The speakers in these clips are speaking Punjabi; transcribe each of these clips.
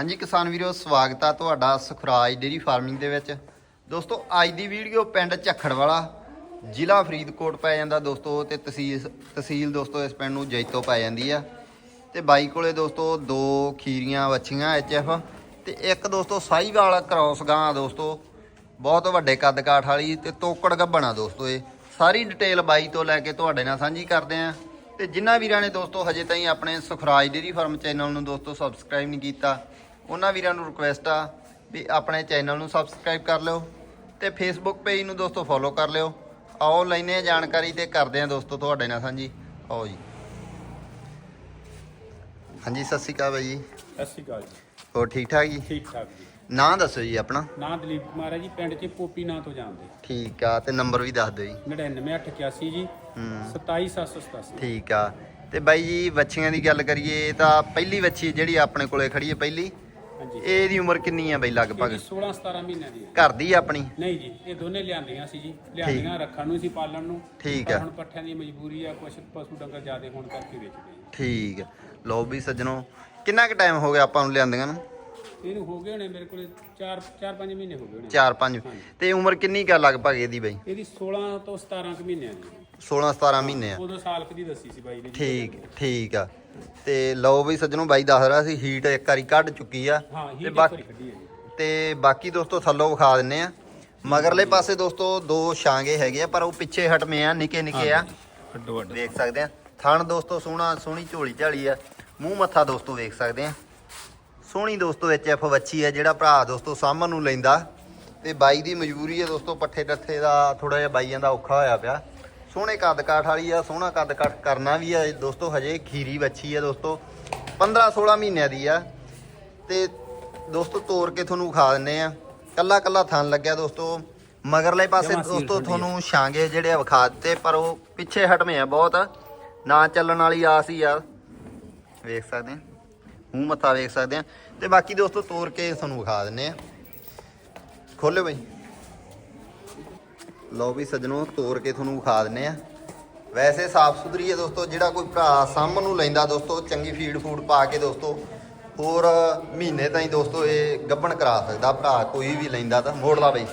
ਹਾਂਜੀ ਕਿਸਾਨ ਵੀਰੋ, ਸਵਾਗਤ ਆ ਤੁਹਾਡਾ ਸੁਖਰਾਜ ਡੇਰੀ ਫਾਰਮਿੰਗ ਦੇ ਵਿੱਚ। ਦੋਸਤੋ, ਅੱਜ ਦੀ ਵੀਡੀਓ ਪਿੰਡ ਝੱਖੜ ਵਾਲਾ, ਜ਼ਿਲ੍ਹਾ ਫਰੀਦਕੋਟ ਪੈ ਜਾਂਦਾ ਦੋਸਤੋ ਤੇ ਤਹਿਸੀਲ ਤਹਿਸੀਲ ਦੋਸਤੋ ਇਸ ਪਿੰਡ ਨੂੰ ਜੈਤੋ ਪੈ ਜਾਂਦੀ ਆ। ਤੇ ਬਾਈ ਕੋਲੇ ਦੋਸਤੋ ਦੋ ਖੀਰੀਆਂ ਵੱਛੀਆਂ ਐਚਐਫ ਤੇ ਇੱਕ ਦੋਸਤੋ ਸਾਈਵਾਲ ਕ੍ਰੋਸ ਗਾਂ ਦੋਸਤੋ। ਬਹੁਤ ਵੱਡੇ ਕੱਦ ਕਾਠ ਵਾਲੀ ਤੇ ਤੋਕੜ ਗੱਬਣਾ ਦੋਸਤੋ ਇਹ। ਸਾਰੀ ਡਿਟੇਲ ਬਾਈ ਤੋਂ ਲੈ ਕੇ ਤੁਹਾਡੇ ਨਾਲ ਸਾਂਝੀ ਕਰਦੇ ਆਂ। ਤੇ ਜਿਨ੍ਹਾਂ ਵੀਰਾਂ ਨੇ ਦੋਸਤੋ ਹਜੇ ਤਾਈਂ ਆਪਣੇ ਸੁਖਰਾਜ ਡੇਰੀ ਫਾਰਮ ਚੈਨਲ ਨੂੰ ਦੋਸਤੋ ਸਬਸਕ੍ਰਾਈਬ ਨਹੀਂ ਕੀਤਾ ਉਹਨਾਂ ਵੀਰਾਂ ਨੂੰ ਰਿਕੁਐਸਟ ਆ ਵੀ ਆਪਣੇ ਚੈਨਲ ਨੂੰ ਸਬਸਕ੍ਰਾਈਬ ਕਰ ਲਿਓ ਤੇ ਫੇਸਬੁੱਕ ਪੇਜ ਨੂੰ ਦੋਸਤੋ ਫੋਲੋ ਕਰ ਲਿਓ। ਆਓ ਲੈਨੇ ਆ ਜਾਣਕਾਰੀ ਤੇ ਕਰਦੇ ਆਂ ਦੋਸਤੋ ਤੁਹਾਡੇ ਨਾਲ ਸਾਂਝੀ। ਆਓ ਜੀ। ਹਾਂਜੀ ਸਤਿ ਸ਼੍ਰੀ ਅਕਾਲ ਬਾਈ ਜੀ। ਸਤਿ ਸ਼੍ਰੀ ਅਕਾਲ ਜੀ। ਹੋਰ ਠੀਕ ਠਾਕ ਜੀ? ਠੀਕ ਠਾਕ ਜੀ। ਨਾਂ ਦੱਸੋ ਜੀ ਆਪਣਾ। ਨਾਂ ਦਲੀਪ ਕੁਮਾਰ ਹੈ ਜੀ ਪਿੰਡ 'ਚ ਪੋਪੀ ਨਾਂ ਤੋਂ ਜਾਣਦੇ। ਠੀਕ ਆ ਤੇ ਨੰਬਰ ਵੀ ਦੱਸ ਦਿਓ ਜੀ। 99881 ਜੀ ਹੂੰ। 27787 ਠੀਕ ਆ ਤੇ ਬਾਈ ਜੀ ਵੱਛੀਆਂ ਦੀ ਗੱਲ ਕਰੀਏ ਤਾਂ ਪਹਿਲੀ ਵੱਛੀ ਜਿਹੜੀ ਆਪਣੇ ਕੋਲੇ ਖੜੀ ਹੈ ਪਹਿਲੀ ਹਾਂਜੀ। ਇਹਦੀ ਉਮਰ ਕਿੰਨੀ ਆ ਬਈ ਲਗਭਗ? ਇਹ 16 17 ਮਹੀਨਿਆਂ ਦੀ ਹੈ ਘਰ ਦੀ ਆ ਆਪਣੀ? ਨਹੀਂ ਜੀ ਇਹ ਦੋਨੇ ਲਿਆਂਦੀਆਂ ਸੀ ਜੀ। ਲਿਆਂਦੀਆਂ ਰੱਖਣ ਨੂੰ ਸੀ ਪਾਲਣ ਨੂੰ। ਠੀਕ ਆ। ਹੁਣ ਪੱਠਿਆਂ ਦੀ ਮਜਬੂਰੀ ਆ ਕੁਝ ਪਸ਼ੂ ਡੰਗਰ ਜ਼ਿਆਦੇ ਹੋਣ ਕਰਕੇ ਵੇਚਦੇ ਠੀਕ ਆ। ਲਓ ਵੀ ਸੱਜਣੋ ਕਿੰਨਾ ਕੁ ਟਾਈਮ ਹੋ ਗਿਆ ਆਪਾਂ ਨੂੰ ਲਿਆਂਦੀਆਂ ਨੂੰ? ਇਹਨੂੰ ਹੋ ਗਏ ਹੋਣੇ ਮੇਰੇ ਕੋਲ 4 4 5 ਮਹੀਨੇ ਹੋ ਗਏ ਹੋਣੇ। 4-5 ਤੇ ਉਮਰ ਕਿੰਨੀ ਕਾ ਲਗਭਗ ਇਹਦੀ ਬਈ? ਇਹਦੀ 16 ਤੋਂ 17 ਕੁ ਮਹੀਨਿਆਂ ਦੀ। 16-17 ਮਹੀਨੇ ਆ। ਉਦੋਂ ਸਾਲ ਕੁ ਦੀ ਦੱਸੀ ਸੀ ਬਾਈ ਨੇ। ਠੀਕ ਠੀਕ ਆ। ਤੇ ਲਓ ਵੀ ਸੱਜਣੋ ਬਾਈ ਦੱਸ ਰਿਹਾ ਸੀ ਹੀਟ ਇੱਕ ਵਾਰੀ ਕੱਢ ਚੁੱਕੀ ਆ। ਤੇ ਬਾਕੀ ਤੇ ਬਾਕੀ ਦੋਸਤੋ ਥੱਲੋਂ ਵਿਖਾ ਦਿੰਨੇ ਆ। ਮਗਰਲੇ ਪਾਸੇ ਦੋਸਤੋ ਦੋ ਛਾਂਗੇ ਹੈਗੇ ਆ ਪਰ ਉਹ ਪਿੱਛੇ ਹਟਵੇਂ ਆ ਨਿੱਕੇ ਨਿੱਕੇ ਆ। ਵੱਡੋ ਵੱਡ ਵੇਖ ਸਕਦੇ ਆ। ਥਣ ਦੋਸਤੋ ਸੋਹਣਾ ਸੋਹਣੀ ਝੋਲੀ ਝਾਲੀ ਆ। ਮੂੰਹ ਮੱਥਾ ਦੋਸਤੋ ਵੇਖ ਸਕਦੇ ਆ। ਸੋਹਣੀ ਦੋਸਤੋ ਐਫ ਵੱਛੀ ਆ ਜਿਹੜਾ ਭਰਾ ਦੋਸਤੋ ਸਾਹਮਣ ਨੂੰ ਲੈਂਦਾ। ਤੇ ਬਾਈ ਦੀ ਮਜਬੂਰੀ ਹੈ ਦੋਸਤੋ ਪੱਠੇ ਟੱਠੇ ਦਾ ਥੋੜਾ ਜਿਹਾ ਬਾਈਆਂ ਦਾ ਔਖਾ ਹੋਇਆ ਪਿਆ। ਸੋਹਣੇ ਕੱਦ ਕਾਠ ਵਾਲੀ ਆ ਸੋਹਣਾ ਕੱਦ ਕਾਠ ਕਰਨਾ ਵੀ ਆ। ਦੋਸਤੋ ਹਜੇ ਖੀਰੀ ਵੱਛੀ ਆ ਦੋਸਤੋ 15 16 ਮਹੀਨਿਆਂ ਦੀ ਆ। ਤੇ ਦੋਸਤੋ ਤੋੜ ਕੇ ਤੁਹਾਨੂੰ ਵਿਖਾ ਦਿੰਨੇ ਆ। ਕੱਲਾ ਕੱਲਾ ਥਣ ਲੱਗਿਆ ਦੋਸਤੋ। ਮਗਰਲੇ ਪਾਸੇ ਦੋਸਤੋ। ਤੁਹਾਨੂੰ ਛਾਂਗੇ ਜਿਹੜੇ ਵਿਖਾ ਦਿੱਤੇ ਪਰ ਉਹ ਪਿੱਛੇ ਹਟਵੇਂ ਆ ਬਹੁਤ। ਨਾ ਚੱਲਣ ਵਾਲੀ ਆਸ ਹੀ ਆ। ਵੇਖ ਸਕਦੇ ਆ। ਮੂੰਹ ਮੱਥਾ ਵੇਖ ਸਕਦੇ ਆ। ਤੇ ਬਾਕੀ ਦੋਸਤੋ, ਤੋਰ ਕੇ ਤੁਹਾਨੂੰ ਵਿਖਾ ਦਿੰਨੇ ਆ। ਖੋਲਿਓ ਬਈ। ਲਓ ਵੀ ਸੱਜਣੋ, ਤੋਰ ਕੇ ਤੁਹਾਨੂੰ ਵਿਖਾ ਦਿੰਨੇ ਆ। ਵੈਸੇ ਸਾਫ਼ ਸੁਥਰੀ ਹੈ ਦੋਸਤੋ, ਜਿਹੜਾ ਕੋਈ ਭਰਾ ਸਾਂਭਣ ਨੂੰ ਲੈਂਦਾ ਦੋਸਤੋ, ਚੰਗੀ ਫੀਡ ਫੂਡ ਪਾ ਕੇ ਦੋਸਤੋ, ਹੋਰ ਮਹੀਨੇ ਤਾਈਂ ਦੋਸਤੋ ਇਹ ਗੱਬਣ ਕਰਾ ਸਕਦਾ ਭਰਾ, ਕੋਈ ਵੀ ਲੈਂਦਾ ਤਾਂ। ਮੋੜ ਲਾ ਬਈ।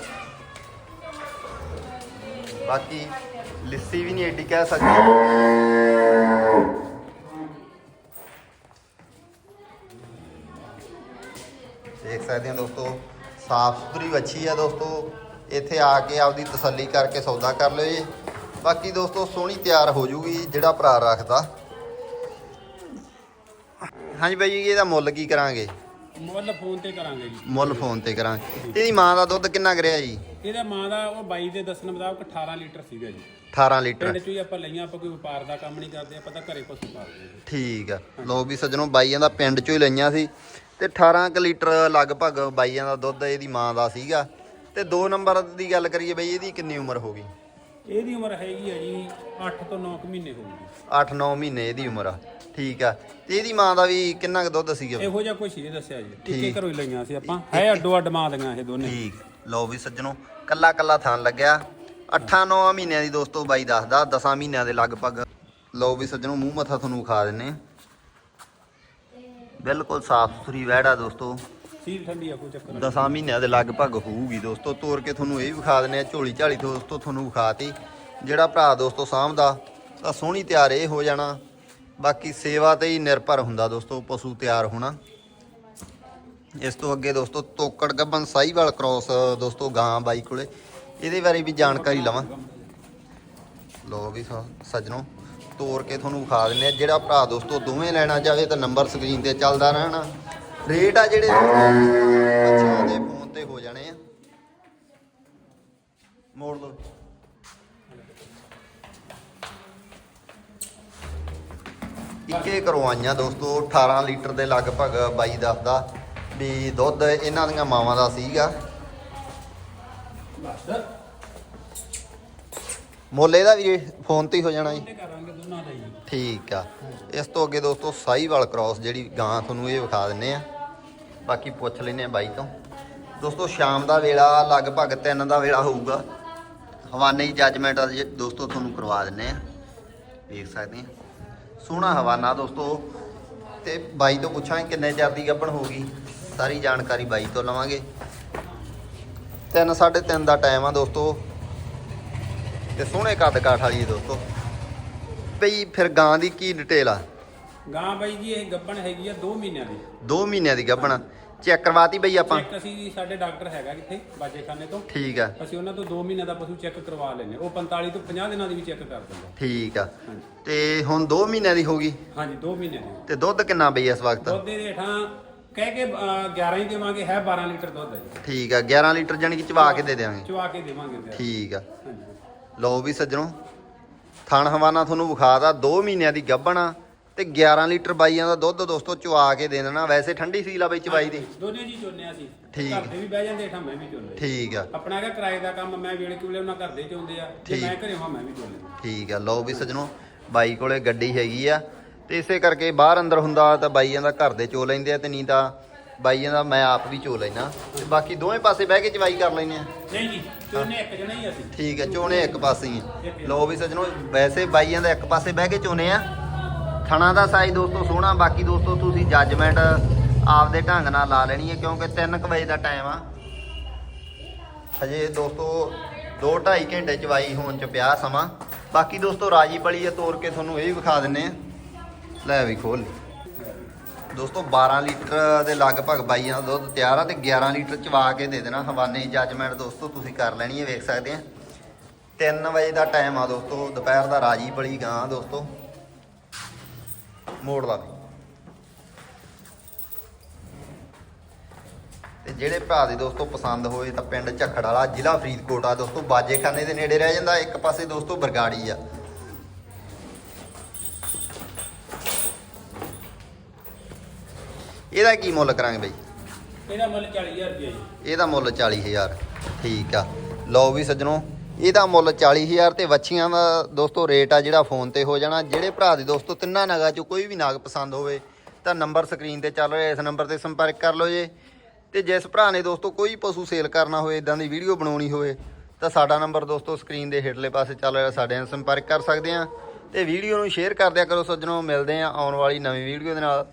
ਬਾਕੀ ਲਿੱਸੀ ਵੀ ਨਹੀਂ ਐਡੀ ਕਹਿ ਸਕਦੇ। ਦੇਖ ਸਕਦੇ ਹੋ ਦੋਸਤੋ ਸਾਫ਼ ਸੁਥਰੀ ਵੱਛੀ ਆ ਦੋਸਤੋ। ਇੱਥੇ ਆ ਕੇ ਆਪਦੀ ਤਸੱਲੀ ਕਰਕੇ ਸੌਦਾ ਕਰ ਲਿਓ ਜੀ। ਬਾਕੀ ਦੋਸਤੋ ਸੋਹਣੀ ਤਿਆਰ ਹੋ ਜੂਗੀ ਜਿਹੜਾ ਭਰਾ ਰੱਖਦਾ। ਹਾਂਜੀ ਬਾਈ ਜੀ ਇਹਦਾ ਮੁੱਲ ਕੀ ਕਰਾਂਗੇ? ਮੁੱਲ ਫੋਨ ਤੇ ਕਰਾਂਗੇ ਜੀ। ਮੁੱਲ ਫੋਨ ਤੇ ਕਰਾਂਗੇ। ਇਹਦੀ ਮਾਂ ਦਾ ਦੁੱਧ ਕਿੰਨਾ ਕਰਿਆ ਜੀ? ਇਹਦਾ ਮਾਂ ਦਾ ਉਹ ਬਾਈ ਦੇ ਦੱਸਣ ਮੁਤਾਬਕ 18 ਲੀਟਰ ਸੀਗਾ ਜੀ। 18 ਲੀਟਰ। ਪਿੰਡ ਚੋਂ ਹੀ ਆਪਾਂ ਲਈਆਂ ਆਪਾਂ ਕੋਈ ਵਪਾਰ ਦਾ ਕੰਮ ਨਹੀਂ ਕਰਦੇ ਆਪਾਂ ਤਾਂ ਘਰੇ ਪਸ਼ੂ ਪਾਲਦੇ ਠੀਕ ਆ। ਲੋ ਵੀ ਸੱਜਣੋ ਬਾਈਆਂ ਦਾ ਪਿੰਡ ਚੋਂ ਹੀ ਲਈਆਂ ਸੀ। ਤੇ 18 ਕੁ ਲੀਟਰ ਲਗਭਗ ਬਾਈਆਂ ਦਾ ਦੁੱਧ ਇਹਦੀ ਮਾਂ ਦਾ ਸੀਗਾ। ਤੇ 2 ਨੰਬਰ ਦੀ ਗੱਲ ਕਰੀਏ ਬਈ ਇਹਦੀ ਕਿੰਨੀ ਉਮਰ ਹੋ ਗਈ? ਇਹਦੀ ਉਮਰ ਹੈਗੀ ਆ ਜੀ 8 ਤੋਂ 9 ਮਹੀਨੇ ਹੋਊਗੀ 8-9 ਮਹੀਨੇ ਇਹਦੀ ਉਮਰ ਆ। ਠੀਕ ਆ। ਤੇ ਇਹਦੀ ਮਾਂ ਦਾ ਵੀ ਕਿੰਨਾ ਕੁ ਦੁੱਧ ਸੀਗਾ? ਇਹੋ ਜਿਹਾ ਕੁਛ ਹੀ ਇਹ ਦੱਸਿਆ ਜੀ। ਠੀਕ। ਘਰੋਂ ਹੀ ਲਈਆਂ ਸੀ ਆਪਾਂ। ਹੈ ਅੱਡੋ ਅੱਡ ਮਾਂ ਦੀਆਂ ਇਹ ਦੋਨੇ। ਠੀਕ। ਲੋ ਵੀ ਸੱਜਣੋ ਕੱਲਾ ਕੱਲਾ ਥਾਨ ਲੱਗਿਆ 8-9 ਮਹੀਨਿਆਂ ਦੀ ਦੋਸਤੋ ਬਾਈ ਦੱਸਦਾ 10 ਮਹੀਨਿਆਂ ਦੇ ਲਗਭਗ। ਲੋ ਵੀ ਸੱਜਣੋ ਮੂੰਹ ਮੱਥਾ ਤੁਹਾਨੂੰ ਵਿਖਾ ਦਿੰਨੇ। ਬਿਲਕੁਲ ਸਾਫ਼ ਸੁਥਰੀ ਵਹਿੜਾ ਦੋਸਤੋ। ਸੀਲ ਠੰਡੀ ਆ ਕੋਈ ਚੱਕਰ ਨਹੀਂ। 10 ਮਹੀਨਿਆਂ ਦੇ ਲਗਭਗ ਹੋਊਗੀ ਦੋਸਤੋ। ਤੋੜ ਕੇ ਤੁਹਾਨੂੰ ਇਹ ਵੀ ਵਿਖਾ ਦਿੰਨੇ ਆ ਝੋਲੀ ਝਾਲੀ ਦੋਸਤੋ ਤੁਹਾਨੂੰ ਵਿਖਾਤੀ। ਜਿਹੜਾ ਭਰਾ ਦੋਸਤੋ ਸਾਂਭਦਾ ਤਾਂ ਸੋਹਣੀ ਤਿਆਰ ਇਹ ਹੋ ਜਾਣਾ। ਬਾਕੀ ਸੇਵਾ ਤੇ ਹੀ ਨਿਰਭਰ ਹੁੰਦਾ ਦੋਸਤੋ ਪਸ਼ੂ ਤਿਆਰ ਹੋਣਾ। ਇਸ ਤੋਂ ਅੱਗੇ ਦੋਸਤੋ ਤੋਕੜ ਗੱਬਨ ਸਾਈਵਾਲ ਕ੍ਰੋਸ ਦੋਸਤੋ ਗਾਂ ਬਾਈ ਕੋਲੇ। ਇਹਦੇ ਬਾਰੇ ਵੀ ਜਾਣਕਾਰੀ ਲਵਾਂ। ਲੋ ਵੀ ਸੱਜਣੋ। ਤੋੜ ਕੇ ਤੁਹਾਨੂੰ ਵਿਖਾ ਦਿੰਦੇ ਆ ਜਿਹੜਾ ਭਰਾ ਦੋਸਤੋ ਦੋਵੇਂ ਲੈਣਾ ਚਾਹੇ ਤਾਂ ਨੰਬਰ ਸਕਰੀਨ ਤੇ ਚੱਲਦਾ ਰਹਿਣਾ। ਰੇਟ ਆ ਜਿਹੜੇ ਬੱਚਿਆਂ ਦੇ ਫੋਨ ਤੇ ਹੋ ਜਾਣੇ ਆ। ਮੋੜ ਲਓ। ਇੱਕੇ ਕਰਵਾਈਆਂ ਦੋਸਤੋ 18 ਲੀਟਰ ਦੇ ਲਗਭਗ ਬਾਈ ਦੱਸਦਾ ਵੀ ਦੁੱਧ ਇਹਨਾਂ ਦੀਆਂ ਮਾਵਾਂ ਦਾ ਸੀਗਾ। ਮੁੱਲ ਇਹਦਾ ਵੀ ਫੋਨ ਤੇ ਹੀ ਹੋ ਜਾਣਾ ਜੀ। ਕਰਾਂਗੇ ਦੋਨਾਂ ਦਾ ਠੀਕ ਆ। ਇਸ ਤੋਂ ਅੱਗੇ ਦੋਸਤੋ ਸਾਈਵਾਲ ਕ੍ਰਾਸ ਜਿਹੜੀ ਗਾਂ ਤੁਹਾਨੂੰ ਇਹ ਵਿਖਾ ਦਿੰਨੇ ਆ। ਬਾਕੀ ਪੁੱਛ ਲੈਨੇ ਆ ਬਾਈ ਤੋਂ। ਦੋਸਤੋ ਸ਼ਾਮ ਦਾ ਵੇਲਾ ਲਗਭਗ 3 ਦਾ ਵੇਲਾ ਹੋਊਗਾ। ਹਵਾਨੇ ਜੱਜਮੈਂਟ ਦੋਸਤੋ ਤੁਹਾਨੂੰ ਕਰਵਾ ਦਿੰਨੇ ਆ। ਵੇਖ ਸਕਦੇ ਆ। ਸੋਹਣਾ ਹਵਾਨਾ ਦੋਸਤੋ। ਤੇ ਬਾਈ ਤੋਂ ਪੁੱਛਾਂਗੇ ਕਿੰਨੇ ਚਿਰ ਦੀ ਗੱਭਣ ਹੋਊਗੀ ਸਾਰੀ ਜਾਣਕਾਰੀ ਬਾਈ ਤੋਂ ਲਵਾਂਗੇ। ਤਿੰਨ ਸਾਢੇ ਤਿੰਨ ਦਾ ਟਾਈਮ ਆ ਦੋਸਤੋ। ਤੇ ਸੋਹਣੇ ਕੱਦ ਕਾਠ ਵਾਲੀ ਹੈ ਦੋਸਤੋ। ਬਈ ਫਿਰ ਗਾਂ ਦੀ ਕੀ ਡਿਟੇਲ ਆ? ਗਾਂ ਬਾਈ ਜੀ ਇਹ ਗੱਬਣ ਹੈਗੀ ਆ 2 ਮਹੀਨਿਆਂ ਦੀ। 2 ਮਹੀਨਿਆਂ ਦੀ ਗੱਭਣਾ ਚੈੱਕ ਕਰਵਾਤੀ ਬਈ ਆਪਾਂ? ਚੈੱਕ ਅਸੀਂ ਜੀ ਸਾਡੇ ਡਾਕਟਰ ਹੈਗਾ ਕਿੱਥੇ ਬਾਜੇਖਾਨੇ ਤੋਂ। ਠੀਕ ਆ। ਅਸੀਂ ਉਹਨਾਂ ਤੋਂ 2 ਮਹੀਨਿਆਂ ਦਾ ਪਸ਼ੂ ਚੈੱਕ ਕਰਵਾ ਲੈਂਦੇ ਉਹ 45 ਤੋਂ 50 ਦਿਨਾਂ ਦੀ ਵੀ ਚੈੱਕ ਕਰ ਦਿੰਦੇ ਠੀਕ ਆ। ਤੇ ਹੁਣ 2 ਮਹੀਨਿਆਂ ਦੀ ਹੋ ਗਈ? ਹਾਂਜੀ 2 ਮਹੀਨਿਆਂ ਦੀ। ਤੇ ਦੁੱਧ ਕਿੰਨਾ ਬਈ ਇਸ ਵਕਤ? ਦੁੱਧ ਦੇ ਹੇਠਾਂ ਕਹਿ ਕੇ ਅਹ, 11 ਹੀ ਦੇਵਾਂਗੇ ਹੈ 12 ਲੀਟਰ ਦੁੱਧ ਹੈ ਜੀ। ਠੀਕ ਆ 11 ਲੀਟਰ ਜਾਨੀ ਕਿ ਚਵਾ ਕੇ ਦੇ ਦੇਵਾਂਗੇ ਚਵਾ ਕੇ ਦੇਵਾਂਗੇ। ਠੀਕ ਆ। ਹਾਂਜੀ। ਲਓ ਵੀ ਸੱਜਣੋ ਥਣ ਹਵਾਨਾ ਤੁਹਾਨੂੰ ਵਿਖਾਦਾ 2 ਮਹੀਨਿਆਂ ਦੀ ਗੱਭਣਾ ਤੇ 11 ਲੀਟਰ ਬਾਈਆਂ ਦਾ ਦੁੱਧ ਦੋਸਤੋ ਚਵਾ ਕੇ ਦੇ ਦੇਣਾ। ਵੈਸੇ ਠੰਡੀ ਸੀਲ ਆ ਬਈ ਚਵਾਈ ਦੀ। ਦੋਨੇ ਜੀ ਚੋਨੇ ਅਸੀਂ ਠੀਕ। ਘਰ ਦੇ ਵੀ ਬਹਿ ਜਾਂਦੇ ਹੇਠਾਂ ਮੈਂ ਵੀ ਚੋਨੇ ਠੀਕ ਆ। ਆਪਣਾ ਹੈਗਾ ਕਿਰਾਏ ਦਾ ਕੰਮ ਮੈਂ ਵੇਲੇ ਕਿਉਲੇ ਉਹਨਾਂ ਘਰ ਦੇ ਚੋਂਦੇ ਆ। ਠੀਕ। ਮੈਂ ਘਰੇ ਹਾਂ ਮੈਂ ਵੀ ਚੋਨੇ ਠੀਕ ਆ। ਲਓ ਵੀ ਸੱਜਣੋ ਬਾਈ ਕੋਲੇ ਗੱਡੀ ਹੈਗੀ ਆ ਤੇ ਇਸੇ ਕਰਕੇ ਬਾਹਰ ਅੰਦਰ ਹੁੰਦਾ ਤਾਂ ਬਾਈਆਂ ਦਾ ਘਰ ਦੇ ਚੋ ਲੈਂਦੇ ਆ ਤੇ ਨਹੀਂ ਤਾਂ ਬਾਈਆਂ ਦਾ ਮੈਂ ਆਪ ਵੀ ਚੋ ਲੈਣਾ ਤੇ ਬਾਕੀ ਦੋਵੇਂ ਪਾਸੇ ਬਹਿ ਕੇ ਚਵਾਈ ਕਰ ਲੈਨੇ ਆ। ਨਹੀਂ ਜੀ ਚੋਨੇ ਇੱਕ ਜਣਾ ਹੀ ਅਸੀਂ। ਠੀਕ ਹੈ ਚੋਣੇ ਇੱਕ ਪਾਸੇ ਹੀ ਆ। ਲਓ ਵੀ ਸੱਜਣੋ ਵੈਸੇ ਬਾਈਆਂ ਦਾ ਇੱਕ ਪਾਸੇ ਬਹਿ ਕੇ ਚੋਨੇ ਆ। ਥਣਾ ਦਾ ਸਾਈਜ਼ ਦੋਸਤੋ ਸੋਹਣਾ ਬਾਕੀ ਦੋਸਤੋ ਤੁਸੀਂ ਜੱਜਮੈਂਟ ਆਪਦੇ ਢੰਗ ਨਾਲ ਲਾ ਲੈਣੀ ਹੈ ਕਿਉਂਕਿ 3 ਵਜੇ ਦਾ ਟਾਈਮ ਆ। ਹਜੇ ਦੋਸਤੋ 2.5 ਘੰਟੇ ਚਵਾਈ ਹੋਣ ਚ ਪਿਆ ਸਮਾਂ। ਬਾਕੀ ਦੋਸਤੋ ਰਾਜੀ ਬਲੀ ਆ ਤੋੜ ਕੇ ਤੁਹਾਨੂੰ ਇਹ ਵੀ ਵਿਖਾ ਦਿੰਨੇ ਆ। ਲੈ ਵੀ ਖੋਲ ਲਈ ਦੋਸਤੋ 12 ਲੀਟਰ ਦੇ ਲਗਭਗ ਬਾਈਆਂ ਦਾ ਦੁੱਧ ਤਿਆਰ ਆ ਤੇ 11 ਲੀਟਰ ਚਵਾ ਕੇ ਦੇ ਦੇਣਾ ਹਵਾਨੇ ਜੱਜਮੈਂਟ ਦੋਸਤੋ, ਤੁਸੀਂ ਕਰ ਲੈਣੀ ਹੈ ਵੇਖ ਸਕਦੇ ਆ। 3 ਵਜੇ ਦਾ ਟਾਈਮ ਆ ਦੋਸਤੋ, ਦੁਪਹਿਰ ਦਾ ਰਾਜੀ ਬੜੀ ਗਾਂ ਦੋਸਤੋ। ਮੋੜ ਦਾ ਵੀ। ਤੇ ਜਿਹੜੇ ਭਰਾ ਦੇ ਦੋਸਤੋ ਪਸੰਦ ਹੋਏ ਤਾਂ ਪਿੰਡ ਝੱਖੜ ਵਾਲਾ ਜ਼ਿਲ੍ਹਾ ਫਰੀਦਕੋਟ ਆ ਦੋਸਤੋ, ਬਾਜੇਖਾਨੇ ਦੇ ਨੇੜੇ ਰਹਿ ਜਾਂਦਾ, ਇੱਕ ਪਾਸੇ ਦੋਸਤੋ ਬਰਗਾੜੀ ਆ। ਇਹਦਾ ਕੀ ਮੁੱਲ ਕਰਾਂਗੇ ਬਈ? ਇਹਦਾ ਮੁੱਲ 40000 ਰੁਪਏ ਜੀ। ਇਹਦਾ ਮੁੱਲ 40000 ਠੀਕ ਆ। ਲਓ ਵੀ ਸੱਜਣੋ ਇਹਦਾ ਮੁੱਲ 40000 ਤੇ ਵੱਛੀਆਂ ਦਾ ਦੋਸਤੋ ਰੇਟ ਆ ਜਿਹੜਾ ਫੋਨ ਤੇ ਹੋ ਜਾਣਾ। ਜਿਹੜੇ ਭਰਾ ਦੇ ਦੋਸਤੋ ਤਿੰਨਾਂ ਨਗਾਂ ਚੋਂ ਕੋਈ ਵੀ ਨਾਗ ਪਸੰਦ ਹੋਵੇ ਤਾਂ ਨੰਬਰ ਸਕਰੀਨ ਤੇ ਚੱਲ ਰਿਹਾ। ਇਸ ਨੰਬਰ ਤੇ ਸੰਪਰਕ ਕਰ ਲਓ ਜੇ। ਤੇ ਜਿਸ ਭਰਾ ਨੇ ਦੋਸਤੋ ਕੋਈ ਪਸ਼ੂ ਸੇਲ ਕਰਨਾ ਹੋਵੇ ਇਦਾਂ ਦੀ ਵੀਡੀਓ ਬਣਾਉਣੀ ਹੋਵੇ ਤਾਂ ਸਾਡਾ ਨੰਬਰ ਦੋਸਤੋ ਸਕਰੀਨ ਦੇ ਹੇਠਲੇ ਪਾਸੇ ਚੱਲ ਰਿਹਾ। ਸਾਡੇ ਨਾਲ ਸੰਪਰਕ ਕਰ ਸਕਦੇ ਆ। ਤੇ ਵੀਡੀਓ ਨੂੰ ਸ਼ੇਅਰ ਕਰ ਦਿਆ ਕਰੋ ਸੱਜਣੋ। ਮਿਲਦੇ ਆ ਆਉਣ ਵਾਲੀ ਨਵੀਂ ਵੀਡੀਓ ਦੇ ਨਾਲ।